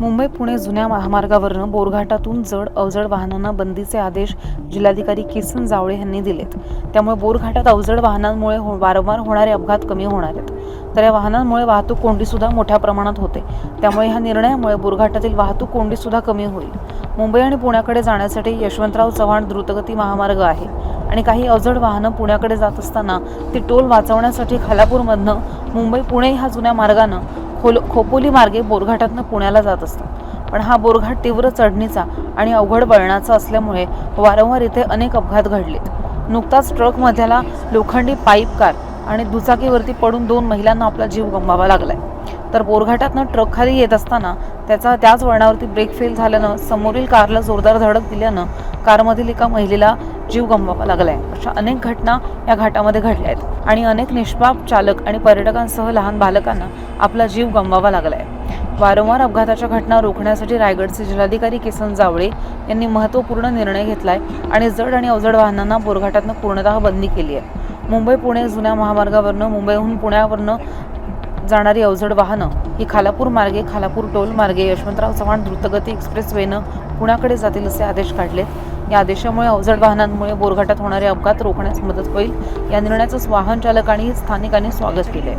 मुंबई पुणे जुन्या महामार्गावरनं बोरघाटातून जड अवजड वाहनांना बंदीचे आदेश जिल्हाधिकारी किसन जावळे यांनी दिलेत. त्यामुळे बोरघाटात अवजड वाहनांमुळे हो वारंवार होणारे अपघात कमी होणार आहेत. तर या वाहनांमुळे वाहतूक कोंडीसुद्धा मोठ्या प्रमाणात होते. त्यामुळे ह्या निर्णयामुळे बोरघाटातील वाहतूक कोंडीसुद्धा कमी होईल. मुंबई आणि पुण्याकडे जाण्यासाठी यशवंतराव चव्हाण द्रुतगती महामार्ग आहे. आणि काही अवजड वाहनं पुण्याकडे जात असताना ती टोल वाचवण्यासाठी खालापूरमधनं मुंबई पुणे ह्या जुन्या मार्गानं खोल खोपोली मार्गे बोरघाटातनं पुण्याला जात असतात. पण हा बोरघाट तीव्र चढणीचा आणि अवघड वळणाचा असल्यामुळे वारंवार इथे अनेक अपघात घडलेत नुकताच ट्रकमधल्याला लोखंडी पाईप कार आणि दुचाकीवरती पडून दोन महिलांना आपला जीव गमवावा लागलाय. तर बोरघाटातनं ट्रक खाली येत असताना त्याचा त्याच वळणावरती ब्रेक फेल झाल्यानं समोरील कारला जोरदार धडक दिल्यानं कारमधील एका महिलेला जीव गमवावा लागलाय. अशा अनेक घटना या घाटामध्ये घडल्या आहेत आणि अनेक निष्पाप चालक आणि पर्यटकांसह लहान बालकांना आपला जीव गमवावा लागलाय. वारंवार अपघाताच्या घटना रोखण्यासाठी रायगडचे जिल्हाधिकारी किसन जावळे यांनी महत्त्वपूर्ण निर्णय घेतलाय आणि जड आणि अवजड वाहनांना बोरघाटातनं पूर्णतः बंदी केली आहे मुंबई पुणे जुन्या महामार्गावरनं मुंबईहून पुण्यावरनं जाणारी अवजड वाहनं ही खालापूर मार्गे खालापूर टोल मार्गे यशवंतराव चव्हाण द्रुतगती एक्सप्रेसवेनं पुण्याकडे जातील असे आदेश काढले. या आदेशामुळे अवजड वाहनांमुळे बोरघाटात होणारे अपघात रोखण्यास मदत होईल. या निर्णयाचं वाहन चालकांनी स्थानिकांनी स्वागत केले